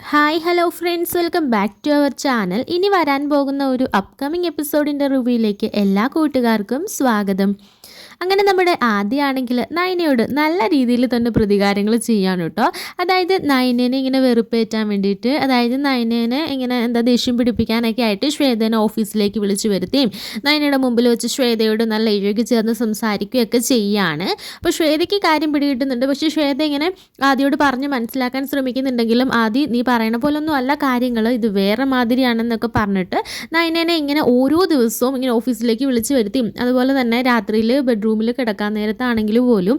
Hi hello friends welcome back to our channel ഇനി വരാൻ പോകുന്ന ഒരു അപ്കമിങ് എപ്പിസോഡിന്റെ റിവ്യൂയിലേക്ക് എല്ലാ കൂട്ടുകാർക്കും സ്വാഗതം. അങ്ങനെ നമ്മുടെ ആദ്യമാണെങ്കിൽ നയനയോട് നല്ല രീതിയിൽ തന്നെ പ്രതികാരങ്ങൾ ചെയ്യാണ് കേട്ടോ. അതായത് നയനേനെ ഇങ്ങനെ വെറുപ്പേറ്റാൻ വേണ്ടിയിട്ട് അതായത് നയനേനെ ഇങ്ങനെ എന്താ ദേഷ്യം പിടിപ്പിക്കാനൊക്കെ ആയിട്ട് ശ്വേതനെ ഓഫീസിലേക്ക് വിളിച്ചു വരുത്തിയും നയനയുടെ മുമ്പിൽ വെച്ച് ശ്വേതയോട് നല്ല ഇഴകി ചേർന്ന് സംസാരിക്കുകയൊക്കെ ചെയ്യാണ്. അപ്പോൾ ശ്വേതയ്ക്ക് കാര്യം പിടികിട്ടുന്നുണ്ട്. പക്ഷേ ശ്വേത ഇങ്ങനെ ആദ്യയോട് പറഞ്ഞ് മനസ്സിലാക്കാൻ ശ്രമിക്കുന്നുണ്ടെങ്കിലും ആദ്യം നീ പറയണ പോലൊന്നും അല്ല കാര്യങ്ങൾ ഇത് വേറെ മാതിരിയാണെന്നൊക്കെ പറഞ്ഞിട്ട് നയനേനെ ഇങ്ങനെ ഓരോ ദിവസവും ഇങ്ങനെ ഓഫീസിലേക്ക് വിളിച്ചു വരുത്തിയും അതുപോലെ തന്നെ രാത്രിയിൽ ബെഡ്റൂമിൽ കിടക്കാൻ നേരത്താണെങ്കിൽ പോലും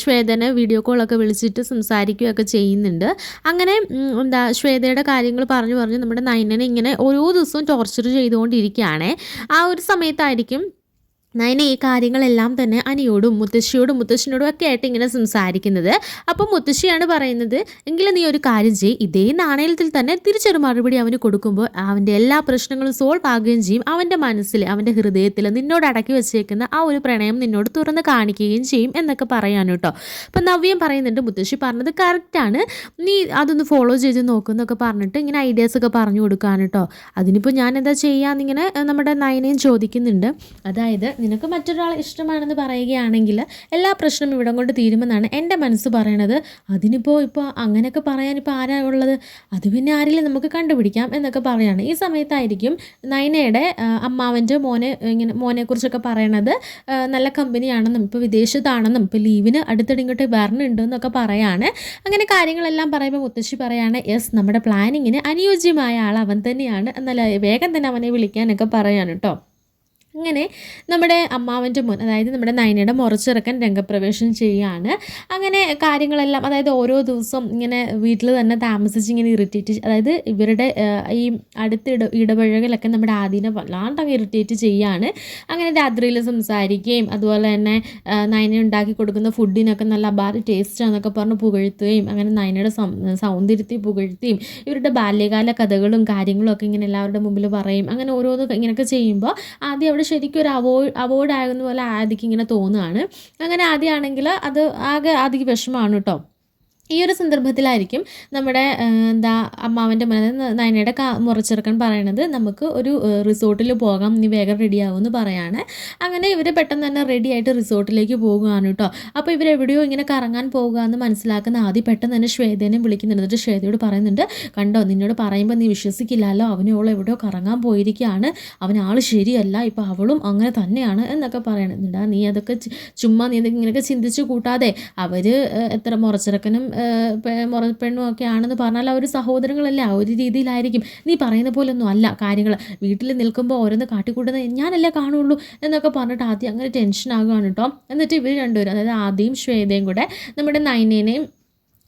ശ്വേതനെ വീഡിയോ കോളൊക്കെ വിളിച്ചിട്ട് സംസാരിക്കുകയൊക്കെ ചെയ്യുന്നുണ്ട്. അങ്ങനെ എന്താ ശ്വേതയുടെ കാര്യങ്ങൾ പറഞ്ഞു പറഞ്ഞ് നമ്മുടെ നയനനെ ഇങ്ങനെ ഓരോ ദിവസവും ടോർച്ചർ ചെയ്തുകൊണ്ടിരിക്കുകയാണ്. ആ ഒരു സമയത്തായിരിക്കും നയന ഈ കാര്യങ്ങളെല്ലാം തന്നെ അനിയോടും മുത്തശ്ശിയോടും മുത്തശ്ശനോടും ഒക്കെ ആയിട്ട് ഇങ്ങനെ സംസാരിക്കുന്നത്. അപ്പം മുത്തശ്ശിയാണ് പറയുന്നത് എങ്കിലും നീ ഒരു കാര്യം ചെയ്യ്. ഇതേ നാണയത്തിൽ തന്നെ തിരിച്ചൊരു മറുപടി അവന് കൊടുക്കുമ്പോൾ അവന്റെ എല്ലാ പ്രശ്നങ്ങളും സോൾവ് ആകുകയും ചെയ്യും. അവന്റെ മനസ്സിൽ അവന്റെ ഹൃദയത്തിൽ നിന്നോട് അടക്കി വെച്ചേക്കുന്ന ആ ഒരു പ്രണയം നിന്നോട് തുറന്ന് കാണിക്കുകയും ചെയ്യും എന്നൊക്കെ പറയാൻ കേട്ടോ. അപ്പം നവ്യം പറയുന്നുണ്ട് മുത്തശ്ശി പറഞ്ഞത് കറക്റ്റാണ് നീ അതൊന്ന് ഫോളോ ചെയ്ത് നോക്കുമെന്നൊക്കെ പറഞ്ഞിട്ട് ഇങ്ങനെ ഐഡിയാസ് ഒക്കെ പറഞ്ഞു കൊടുക്കാൻ കേട്ടോ. അതിനിപ്പോൾ ഞാൻ എന്താ ചെയ്യാന്നിങ്ങനെ നമ്മുടെ നയനയും ചോദിക്കുന്നുണ്ട്. അതായത് നിനക്ക് മറ്റൊരാളെ ഇഷ്ടമാണെന്ന് പറയുകയാണെങ്കിൽ എല്ലാ പ്രശ്നവും ഇവിടം കൊണ്ട് തീരുമെന്നാണ് എന്റെ മനസ്സ് പറയണത്. അതിനിപ്പോൾ ഇപ്പോൾ അങ്ങനെയൊക്കെ പറയാൻ ഇപ്പോൾ ആരാ ഉള്ളത്? അത് പിന്നെ ആരെങ്കിലും നമുക്ക് കണ്ടുപിടിക്കാം എന്നൊക്കെ പറയാണ്. ഈ സമയത്തായിരിക്കും നയനയുടെ അമ്മാവന്റെ മോനെ ഇങ്ങനെ മോനെക്കുറിച്ചൊക്കെ പറയണത്. നല്ല കമ്പനിയാണെന്നും ഇപ്പോൾ വിദേശത്താണെന്നും ഇപ്പോൾ ലീവിന് അടുത്തിടിങ്ങോട്ട് വരണുണ്ട് എന്നൊക്കെ പറയാണ്. അങ്ങനെ കാര്യങ്ങളെല്ലാം പറയുമ്പോൾ മുത്തശ്ശി പറയാണ് യെസ് നമ്മുടെ പ്ലാനിങ്ങിന് അനുയോജ്യമായ ആൾ അവൻ തന്നെയാണ് എന്നല്ല വേഗം തന്നെ അവനെ വിളിക്കാനൊക്കെ പറയാണ് കേട്ടോ. അങ്ങനെ നമ്മുടെ അമ്മാവന്റെ മുൻ അതായത് നമ്മുടെ നയനയുടെ മുറച്ചിറക്കൻ രംഗപ്രവേശം ചെയ്യുകയാണ് അങ്ങനെ കാര്യങ്ങളെല്ലാം അതായത് ഓരോ ദിവസം ഇങ്ങനെ വീട്ടിൽ തന്നെ താമസിച്ച് ഇങ്ങനെ ഇറിറ്റേറ്റ് അതായത് ഇവരുടെ ഈ അടുത്ത ഇട ഇടപഴകലൊക്കെ നമ്മുടെ ആദ്യനെ വല്ലാണ്ട് അങ്ങ് ഇറിറ്റേറ്റ് ചെയ്യുകയാണ് അങ്ങനെ രാത്രിയിൽ സംസാരിക്കുകയും അതുപോലെ തന്നെ നയന ഉണ്ടാക്കി കൊടുക്കുന്ന ഫുഡിനൊക്കെ നല്ല അപാര ടേസ്റ്റാന്നൊക്കെ പറഞ്ഞ് പുകഴ്ത്തുകയും അങ്ങനെ നയനയുടെ സൗന്ദര്യത്തെ പുകഴ്ത്തിയും ഇവരുടെ ബാല്യകാല കഥകളും കാര്യങ്ങളും ഒക്കെ ഇങ്ങനെ എല്ലാവരുടെ മുമ്പിൽ പറയും. അങ്ങനെ ഓരോന്ന് ഇങ്ങനെയൊക്കെ ചെയ്യുമ്പോൾ ആദ്യം അവിടെ ശരിക്കും ഒരു അവോ അവോയ്ഡ് ആകുന്ന പോലെ ഇങ്ങനെ തോന്നുകയാണ്. അങ്ങനെ ആദ്യമാണെങ്കിൽ അത് ആകെ ആദ്യക്ക് വിഷമമാണ് കേട്ടോ. ഈ ഒരു സന്ദർഭത്തിലായിരിക്കും നമ്മുടെ എന്താ അമ്മാവന്റെ മനത് നയനയുടെ കാ മുറച്ചെറുക്കൻ പറയണത് നമുക്ക് ഒരു റിസോർട്ടിൽ പോകാം നീ വേഗം റെഡിയാവുമെന്ന് പറയാണ്. അങ്ങനെ ഇവർ പെട്ടെന്ന് തന്നെ റെഡി ആയിട്ട് റിസോർട്ടിലേക്ക് പോകുകയാണ് കേട്ടോ. അപ്പോൾ ഇവരെവിടെയോ ഇങ്ങനെ കറങ്ങാൻ പോകുക എന്ന് മനസ്സിലാക്കുന്ന ആദ്യം പെട്ടെന്ന് തന്നെ ശ്വേതനെ വിളിക്കുന്നുണ്ട് എന്നിട്ട് ശ്വേതയോട് പറയുന്നുണ്ട് കണ്ടോ നിന്നോട് പറയുമ്പോൾ നീ വിശ്വസിക്കില്ലല്ലോ. അവനോൾ എവിടെയോ കറങ്ങാൻ പോയിരിക്കുകയാണ്. അവൻ ആൾ ശരിയല്ല. ഇപ്പോൾ അവളും അങ്ങനെ തന്നെയാണ് എന്നൊക്കെ പറയണമെന്നുണ്ട് നീ അതൊക്കെ ചുമ്മാ നീ ഇങ്ങനെയൊക്കെ ചിന്തിച്ച് കൂട്ടാതെ അവർ എത്ര മുറച്ചിറക്കനും ഏഹ്, പെ- മുറ പെണ്ണും ഒക്കെ ആണെന്ന് പറഞ്ഞാൽ അവർ സഹോദരങ്ങളല്ല? ആ ഒരു രീതിയിലായിരിക്കും. നീ പറയുന്ന പോലൊന്നും അല്ല കാര്യങ്ങൾ. വീട്ടിൽ നിൽക്കുമ്പോൾ ഓരോന്ന് കാട്ടിക്കൂട്ടുന്നത് ഞാനല്ലേ കാണുള്ളൂ എന്നൊക്കെ പറഞ്ഞിട്ട് ആദ്യം അങ്ങനെ ടെൻഷൻ ആകുകയാണ് കേട്ടോ. എന്നിട്ട് ഇവർ രണ്ടുപേരും അതായത് ആദ്യം ശ്വേതയും കൂടെ നമ്മുടെ നൈനേനെയും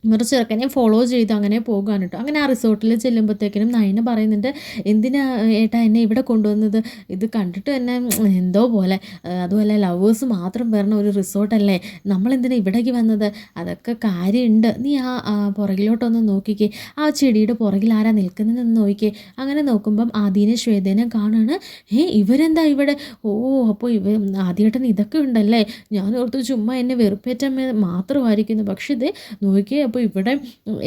ഇവർ ചെറുക്കനെ ഫോളോ ചെയ്ത് അങ്ങനെ പോകാൻ കേട്ടോ അങ്ങനെ ആ റിസോർട്ടിൽ ചെല്ലുമ്പോഴത്തേക്കിനും നയന പറയുന്നുണ്ട് എന്തിനാ ഏട്ടാ എന്നെ ഇവിടെ കൊണ്ടുവന്നത്? ഇത് കണ്ടിട്ട് തന്നെ എന്തോ പോലെ. അതുപോലെ ലവേഴ്സ് മാത്രം വരുന്ന ഒരു റിസോർട്ടല്ലേ നമ്മളെന്തിനാ ഇവിടേക്ക് വന്നത്? അതൊക്കെ കാര്യമുണ്ട് നീ ആ പുറകിലോട്ടൊന്ന് നോക്കിക്കേ. ആ ചെടിയുടെ പുറകിൽ ആരാ നിൽക്കുന്നതെന്ന് നോക്കിക്കേ. അങ്ങനെ നോക്കുമ്പം ആദീനെ ശ്വേതനെ കാണാണ്. ഏ ഇവരെന്താ ഇവിടെ? ഓ അപ്പോൾ ഇവ ആദ്യേട്ടൻ ഇതൊക്കെ ഉണ്ടല്ലേ? ഞാൻ ഓർത്തു ചുമ്മാ എന്നെ വെറുപ്പേറ്റാൻ മാത്രമായിരിക്കുന്നു. പക്ഷേ ഇത് നോക്കിയേ അപ്പോൾ ഇവിടെ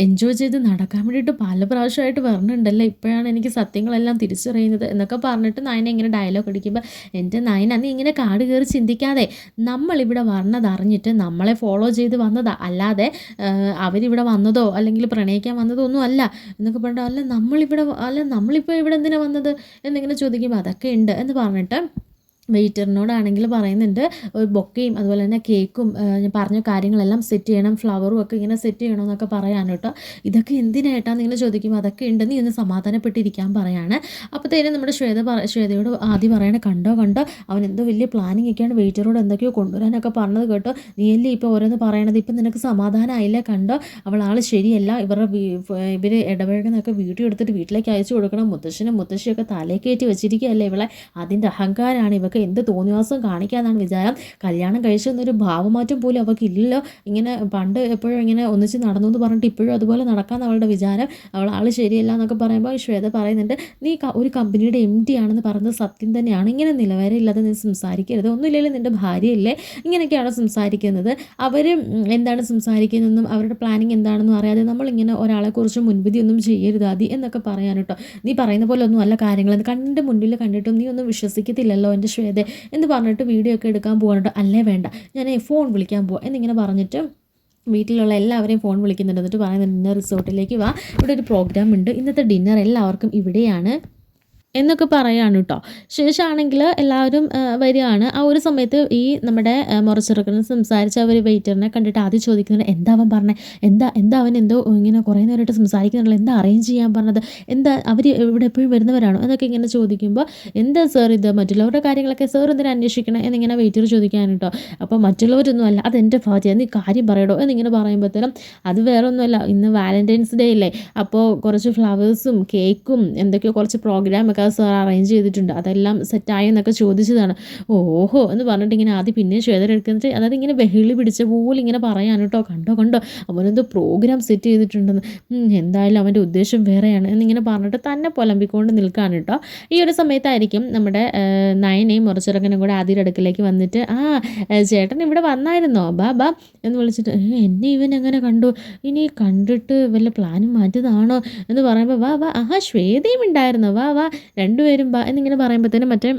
എൻജോയ് ചെയ്ത് നടക്കാൻ വേണ്ടിയിട്ട് പല പ്രാവശ്യമായിട്ട് പറഞ്ഞിട്ടുണ്ടല്ലോ? ഇപ്പോഴാണ് എനിക്ക് സത്യങ്ങളെല്ലാം തിരിച്ചറിയുന്നത് എന്നൊക്കെ പറഞ്ഞിട്ട് നയന ഇങ്ങനെ ഡയലോഗ് അടിക്കുമ്പോൾ എന്റെ നയന നീ ഇങ്ങനെ കാട് കയറി ചിന്തിക്കാതെ. നമ്മളിവിടെ വന്നത് അറിഞ്ഞിട്ട് നമ്മളെ ഫോളോ ചെയ്ത് വന്നതാ. അല്ലാതെ അവരിവിടെ വന്നതോ അല്ലെങ്കിൽ പ്രണയിക്കാൻ വന്നതോ ഒന്നും അല്ല. എന്നൊക്കെ പറഞ്ഞിട്ട് അല്ല നമ്മളിവിടെ അല്ല നമ്മളിപ്പോൾ ഇവിടെ എന്തിനാണ് വന്നത്? എന്നിങ്ങനെ ചോദിക്കുമ്പോൾ അതൊക്കെ ഉണ്ട് എന്ന് പറഞ്ഞിട്ട് വെയിറ്ററിനോടാണെങ്കിൽ പറയുന്നുണ്ട് ഒരു ബൊക്കയും അതുപോലെ തന്നെ കേക്കും ഞാൻ പറഞ്ഞ കാര്യങ്ങളെല്ലാം സെറ്റ് ചെയ്യണം ഫ്ലവറും ഒക്കെ ഇങ്ങനെ സെറ്റ് ചെയ്യണം എന്നൊക്കെ പറയാൻ കേട്ടോ. ഇതൊക്കെ എന്തിനായിട്ടാണ് നിങ്ങൾ ചോദിക്കുമ്പോൾ അതൊക്കെ ഉണ്ട് നീ ഒന്ന് സമാധാനപ്പെട്ടിരിക്കാൻ പറയാണ്. അപ്പോഴത്തേനും നമ്മുടെ ശ്വേത ശ്വേതയോട് ആദ്യം പറയണ കണ്ടോ കണ്ടോ അവൻ എന്തോ വലിയ പ്ലാനിങ് ഒക്കെയാണ് വെയിറ്ററോട് എന്തൊക്കെയോ കൊണ്ടുവരാനൊക്കെ പറഞ്ഞത് കേട്ടോ. നീയല്ലേ ഇപ്പോൾ ഓരോന്ന് പറയണത്? ഇപ്പം നിനക്ക് സമാധാനമായില്ല കണ്ടോ അവൾ ആൾ ശരിയല്ല. ഇവരുടെ ഇവർ ഇടപഴകുന്നൊക്കെ വീഡിയോ എടുത്തിട്ട് വീട്ടിലേക്ക് അയച്ചു കൊടുക്കണം. മുത്തശ്ശനും മുത്തശ്ശിയൊക്കെ തലേ വെച്ചിരിക്കുകയല്ലേ ഇവളെ? അതിന്റെ അഹങ്കാരമാണ് ഇവക്ക്. ഇവർക്ക് എന്ത് തോന്നിവാസം കാണിക്കാന്നാണ് വിചാരം. കല്യാണം കഴിച്ചെന്നൊരു ഭാവമാറ്റം പോലും അവർക്ക് ഇല്ലല്ലോ ഇങ്ങനെ പണ്ട് എപ്പോഴും ഇങ്ങനെ ഒന്നിച്ച് നടന്നു എന്ന് പറഞ്ഞിട്ട് ഇപ്പോഴും അതുപോലെ നടക്കാമെന്ന് അവളുടെ വിചാരം. അവൾ ആൾ ശരിയല്ല എന്നൊക്കെ പറയുമ്പോൾ ശ്വേത പറയുന്നുണ്ട് നീ ഒരു കമ്പനിയുടെ എം ഡി ആണെന്ന് പറയുന്നത് സത്യം തന്നെയാണ്. ഇങ്ങനെ നിലവാരമില്ലാതെ നീ സംസാരിക്കരുത്. ഒന്നുമില്ലല്ലോ നിന്റെ ഭാര്യയല്ലേ? ഇങ്ങനെയൊക്കെയാണ് സംസാരിക്കുന്നത്. അവർ എന്താണ് സംസാരിക്കുന്നതെന്നും അവരുടെ പ്ലാനിങ് എന്താണെന്നും അറിയാതെ നമ്മളിങ്ങനെ ഒരാളെക്കുറിച്ച് മുൻവിധിയൊന്നും ചെയ്യരുത് അതി എന്നൊക്കെ പറയാൻ നീ പറയുന്ന പോലെ ഒന്നും അല്ല കാര്യങ്ങളെന്ന് കണ്ട് മുന്നിൽ കണ്ടിട്ടും നീ ഒന്നും വിശ്വസിക്കത്തില്ലല്ലോ. എന്റെ ശ്വേത എന്ന് പറഞ്ഞിട്ട് വീഡിയോ ഒക്കെ എടുക്കാൻ പോകാനുണ്ട്. അല്ലേ വേണ്ട. ഞാൻ ഫോൺ വിളിക്കാൻ പോവാം. എന്നിങ്ങനെ പറഞ്ഞിട്ട് വീട്ടിലുള്ള എല്ലാവരെയും ഫോൺ വിളിക്കുന്നുണ്ട്. എന്നിട്ട് പറയുന്നുണ്ട് റിസോർട്ടിലേക്ക് വാ. ഇവിടെ ഒരു പ്രോഗ്രാം ഉണ്ട്. ഇന്നത്തെ ഡിന്നർ എല്ലാവർക്കും ഇവിടെയാണ്. എന്നൊക്കെ പറയാണ് കേട്ടോ ശേഷമാണെങ്കിൽ എല്ലാവരും വരികയാണ്. ആ ഒരു സമയത്ത് ഈ നമ്മുടെ മുറച്ചിറക്കുന്ന സംസാരിച്ച ഒരു വെയിറ്ററിനെ കണ്ടിട്ട് ആദ്യം ചോദിക്കുന്നുണ്ട് എന്താ അവൻ പറഞ്ഞത് എന്താ എന്താ അവൻ എന്തോ ഇങ്ങനെ കുറേ നേരമായിട്ട് സംസാരിക്കുന്നുണ്ടല്ലോ? എന്താ അറേഞ്ച് ചെയ്യാൻ പറഞ്ഞത്? എന്താ അവർ ഇവിടെ എപ്പോഴും വരുന്നവരാണോ? എന്നൊക്കെ ഇങ്ങനെ ചോദിക്കുമ്പോൾ എന്താ സാർ ഇത്? മറ്റുള്ളവരുടെ കാര്യങ്ങളൊക്കെ സാർ എന്തിനാ അന്വേഷിക്കണം? എന്നിങ്ങനെ വെയിറ്റർ ചോദിക്കാൻ കേട്ടോ അപ്പോൾ മറ്റുള്ളവരൊന്നും അല്ല അതെന്റെ ഭാര്യ നീ കാര്യം പറയടോ? എന്നിങ്ങനെ പറയുമ്പോഴത്തേനും അത് വേറെ ഒന്നുമല്ല ഇന്ന് വാലന്റൈൻസ് ഡേ അല്ലേ? അപ്പോൾ കുറച്ച് ഫ്ലവേഴ്സും കേക്കും എന്തൊക്കെയോ കുറച്ച് പ്രോഗ്രാമൊക്കെ ഒക്കെ സാർ അറേഞ്ച് ചെയ്തിട്ടുണ്ട്. അതെല്ലാം സെറ്റായി എന്നൊക്കെ ചോദിച്ചതാണ്. ഓഹോ എന്ന് പറഞ്ഞിട്ട് ഇങ്ങനെ ആദ്യം പിന്നെ ശ്വേതർ എടുക്കുന്നത് അതായത് ഇങ്ങനെ ബഹിളി പിടിച്ച പോലെ ഇങ്ങനെ പറയാൻ കേട്ടോ. കണ്ടോ കണ്ടോ? അവനെന്തോ പ്രോഗ്രാം സെറ്റ് ചെയ്തിട്ടുണ്ടെന്ന്. എന്തായാലും അവന്റെ ഉദ്ദേശം വേറെയാണ് എന്നിങ്ങനെ പറഞ്ഞിട്ട് തന്നെ പുലമ്പിക്കൊണ്ട് നിൽക്കുകയാണ് കേട്ടോ. ഈ ഒരു സമയത്തായിരിക്കും നമ്മുടെ നയനെയും മുറച്ചിറങ്ങനും കൂടെ ആദ്യ അടുക്കിലേക്ക് വന്നിട്ട് ആ ചേട്ടൻ ഇവിടെ വന്നായിരുന്നോ? ബാ ബാ എന്ന് വിളിച്ചിട്ട് എന്നെ ഇവൻ എങ്ങനെ കണ്ടു? ഇനി കണ്ടിട്ട് വല്ല പ്ലാനും മാറ്റിയതാണോ? എന്ന് പറയുമ്പോൾ വാ വാ ആഹാ ശ്വേതയും ഉണ്ടായിരുന്നു. വാ വാ. രണ്ടുപേരും ബാ എന്നിങ്ങനെ പറയുമ്പോഴത്തേനും മറ്റേ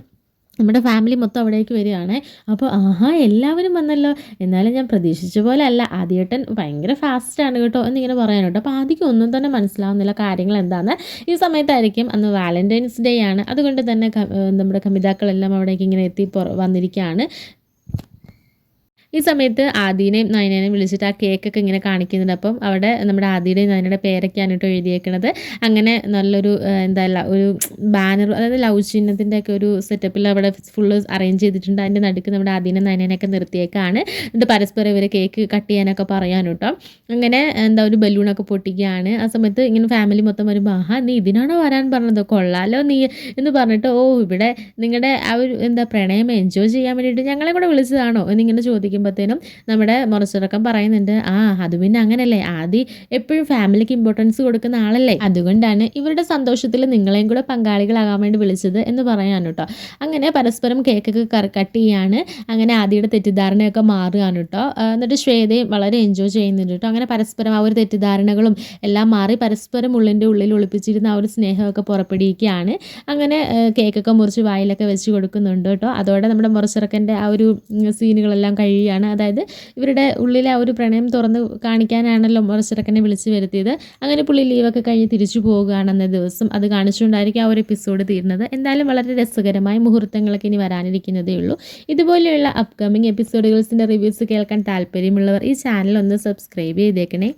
നമ്മുടെ ഫാമിലി മൊത്തം അവിടേക്ക് വരികയാണ്. അപ്പോൾ ആഹാ എല്ലാവരും വന്നല്ലോ. എന്നാലും ഞാൻ പ്രതീക്ഷിച്ച പോലെ അല്ല ആദ്യേട്ടൻ ഭയങ്കര ഫാസ്റ്റാണ് കേട്ടോ എന്നിങ്ങനെ പറയാനുണ്ട്. അപ്പോൾ ആദ്യം ഒന്നും തന്നെ മനസ്സിലാവുന്നില്ല കാര്യങ്ങൾ എന്താണെന്ന് ഈ സമയത്തായിരിക്കും അന്ന് വാലന്റൈൻസ് ഡേ ആണ്. അതുകൊണ്ട് തന്നെ നമ്മുടെ കമിതാക്കളെല്ലാം അവിടേക്ക് ഇങ്ങനെ എത്തി വന്നിരിക്കുകയാണ്. ഈ സമയത്ത് ആദീനെയും നയനേനെയും വിളിച്ചിട്ട് ആ കേക്കൊക്കെ ഇങ്ങനെ കാണിക്കുന്നുണ്ട്. അപ്പം അവിടെ നമ്മുടെ ആദിയുടെയും നയനയുടെ പേരൊക്കെയാണ് കേട്ടോ എഴുതിയേക്കണത്. അങ്ങനെ നല്ലൊരു എന്താ ഒരു ബാനർ അതായത് ലവ് ചിഹ്നത്തിന്റെ ഒക്കെ ഒരു സെറ്റപ്പിൽ അവിടെ ഫുള്ള് അറേഞ്ച് ചെയ്തിട്ടുണ്ട്. അതിന്റെ നടുക്ക് നമ്മുടെ ആദീനെ നയനേനെയൊക്കെ നിർത്തിയേക്കാണ്. എന്നിട്ട് പരസ്പരം ഇവർ കേക്ക് കട്ട് ചെയ്യാനൊക്കെ പറയാൻ കേട്ടോ. അങ്ങനെ എന്താ ഒരു ബലൂണൊക്കെ പൊട്ടിക്കുകയാണ്. ആ സമയത്ത് ഇങ്ങനെ ഫാമിലി മൊത്തം വരുമ്പോൾ ആഹാ നീ ഇതിനാണോ വരാൻ പറഞ്ഞത്? കൊള്ളാലോ നീ എന്ന് പറഞ്ഞിട്ട് ഓ ഇവിടെ നിങ്ങളുടെ ആ ഒരു എന്താ പ്രണയം എൻജോയ് ചെയ്യാൻ വേണ്ടിയിട്ട് ഞങ്ങളെ കൂടെ വിളിച്ചതാണോ? എന്നിങ്ങനെ ചോദിക്കും പറയുമ്പോഴത്തേനും നമ്മുടെ മുറച്ചിറക്കം പറയുന്നുണ്ട് ആ അത് പിന്നെ അങ്ങനല്ലേ ആദ്യം എപ്പോഴും ഫാമിലിക്ക് ഇമ്പോർട്ടൻസ് കൊടുക്കുന്ന ആളല്ലേ അതുകൊണ്ടാണ് ഇവരുടെ സന്തോഷത്തിൽ നിങ്ങളെയും കൂടെ പങ്കാളികളാകാൻ വേണ്ടി വിളിച്ചത് എന്ന് പറയാൻ കേട്ടോ. അങ്ങനെ പരസ്പരം കേക്കൊക്കെ കട്ട് ചെയ്യാണ് അങ്ങനെ ആദ്യയുടെ തെറ്റിദ്ധാരണയൊക്കെ മാറുകയാണ് കേട്ടോ. എന്നിട്ട് ശ്വേതയും വളരെ എൻജോയ് ചെയ്യുന്നുണ്ട് കേട്ടോ. അങ്ങനെ പരസ്പരം ആ ഒരു തെറ്റിദ്ധാരണകളും എല്ലാം മാറി പരസ്പരം ഉള്ളിന്റെ ഉള്ളിൽ ഒളിപ്പിച്ചിരുന്ന ആ ഒരു സ്നേഹമൊക്കെ പുറപ്പെടുവിക്കുകയാണ്. അങ്ങനെ കേക്കൊക്കെ മുറിച്ച് വായിലൊക്കെ വെച്ച് കൊടുക്കുന്നുണ്ട് കേട്ടോ. അതോടെ നമ്മുടെ മുറച്ചിറക്കന്റെ ആ ഒരു സീനുകളെല്ലാം കഴിയുകയാണ്. പറയുകയാണ് അതായത് ഇവരുടെ ഉള്ളിലെ ആ ഒരു പ്രണയം തുറന്ന് കാണിക്കാനാണല്ലോ ചെറുക്കനെ വിളിച്ചു വരുത്തിയത്. അങ്ങനെ പുള്ളി ലീവൊക്കെ കഴിഞ്ഞ് തിരിച്ചു പോവുകയാണ് അന്ന ദിവസം. അത് കാണിച്ചുകൊണ്ടായിരിക്കും ആ ഒരു എപ്പിസോഡ് തീരുന്നത് എന്തായാലും വളരെ രസകരമായ മുഹൂർത്തങ്ങളൊക്കെ ഇനി വരാനിരിക്കുന്നതേ ഉള്ളൂ. ഇതുപോലെയുള്ള അപ്കമിങ് എപ്പിസോഡുകൾസിന്റെ റിവ്യൂസ് കേൾക്കാൻ താല്പര്യമുള്ളവർ ഈ ചാനൽ ഒന്ന് സബ്സ്ക്രൈബ് ചെയ്തേക്കണേ.